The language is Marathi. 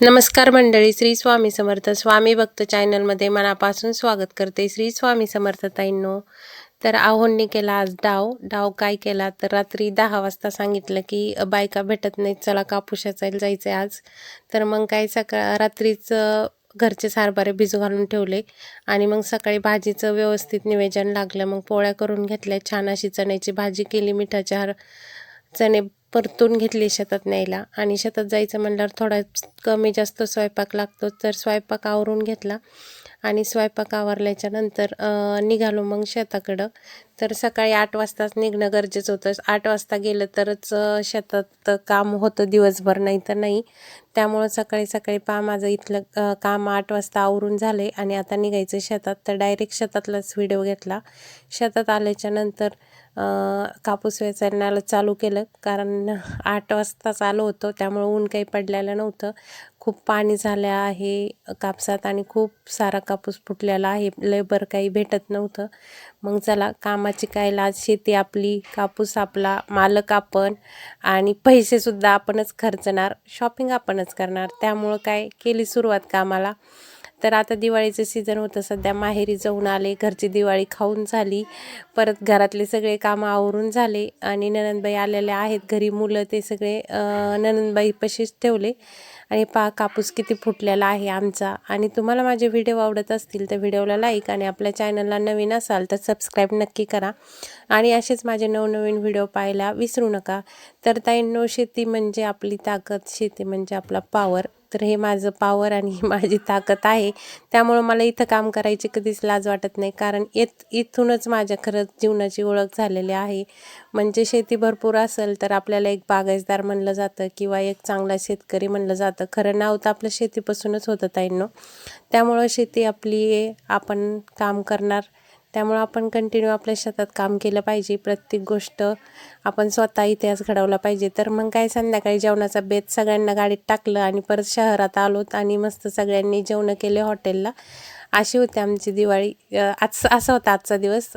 नमस्कार मंडळी श्री स्वामी समर्थ स्वामी भक्त चॅनलमध्ये मनापासून स्वागत करते श्री स्वामी समर्थ ताईंनो तर आहोंनी केला आज डाव. डाव काय केला? तर रात्री दहा वाजता सांगितलं की बायका भेटत नाहीत चला कापूसाचा जायचं आहे आज. तर मग काय सकाळ रात्रीच घरचे सारबारे भिजू घालून ठेवले. आणि मग सकाळी भाजीचं व्यवस्थित निवेदन लागलं. मग पोळ्या करून घेतल्या. छान अशी चण्याची भाजी केली मिठाच्या चणे परतून घेतले शेतात न्यायला. आणि शेतात जायचं म्हणल्यावर थोडा कमी जास्त स्वयंपाक लागतो. तर स्वयंपाक आवरून घेतला. आणि स्वयंपाक आवरल्याच्या नंतर निघालो मग शेताकडं. तर सकाळी आठ वाजताच निघणं गरजेचं होतं. आठ वाजता गेलं तरच शेतात काम होतं दिवसभर नाही तर नाही. त्यामुळं सकाळी सकाळी पा माझं इथलं काम आठ वाजता आवरून झाले आणि आता निघायचं शेतात. तर डायरेक्ट शेतातलाच व्हिडिओ घेतला. शेतात आल्याच्यानंतर कापूस वेचायला चालू केलं. कारण आठ वाजता चालू होतो. त्यामुळं ऊन काही पडलेलं नव्हतं. खूप पाणी झालं आहे कापसात आणि खूप सारा कापूस फुटलेला आहे. लेबर काही भेटत नव्हतं. मग चला कामाची काय लाज? शेती आपली कापूस आपला मालक आपण आणि पैसेसुद्धा आपणच खर्चणार शॉपिंग आपणच करणार. त्यामुळं काय केली सुरुवात कामाला? तर आता दिवाळीचं सीझन होतं. सध्या माहेरी जाऊन आले घरची दिवाळी खाऊन झाली. परत घरातले सगळे कामं आवरून झाले आणि ननंदबाई आलेल्या आहेत. घरी मुलं ते सगळे ननंदबाई पशीच ठेवले. आणि पा कापूस किती फुटलेला आहे आमचा. आणि तुम्हाला माझे व्हिडिओ आवडत असतील तर व्हिडिओला लाईक आणि आपल्या चॅनलला नवीन असाल तर सबस्क्राईब नक्की करा. आणि असेच माझे नवनवीन व्हिडिओ पाहायला विसरू नका. तर ताईंनो शेती म्हणजे आपली ताकद शेती म्हणजे आपला पावर तर हे माझं पावर आणि माझी ताकद आहे. त्यामुळं मला इथं काम करायची कधीच लाज वाटत नाही. कारण येत इथूनच माझ्या खरंच जीवनाची ओळख झालेली आहे. म्हणजे शेती भरपूर असेल तर आपल्याला एक बागायतदार म्हणलं जातं किंवा एक चांगला शेतकरी म्हणलं जातं. खरं नाव तर आपलं शेतीपासूनच होतं ताईंनो. त्यामुळं शेती आपली आपण काम करणार त्यामुळं आपण कंटिन्यू आपल्या शेतात काम केलं पाहिजे. प्रत्येक गोष्ट आपण स्वतः इतिहास घडवला पाहिजे. तर मग काय संध्याकाळी जेवणाचा बेत सगळ्यांना गाडीत टाकलं आणि परत शहरात आलोत आणि मस्त सगळ्यांनी जेवणं केले हॉटेलला. अशी होती आमची दिवाळी. आज असा होता आजचा दिवस.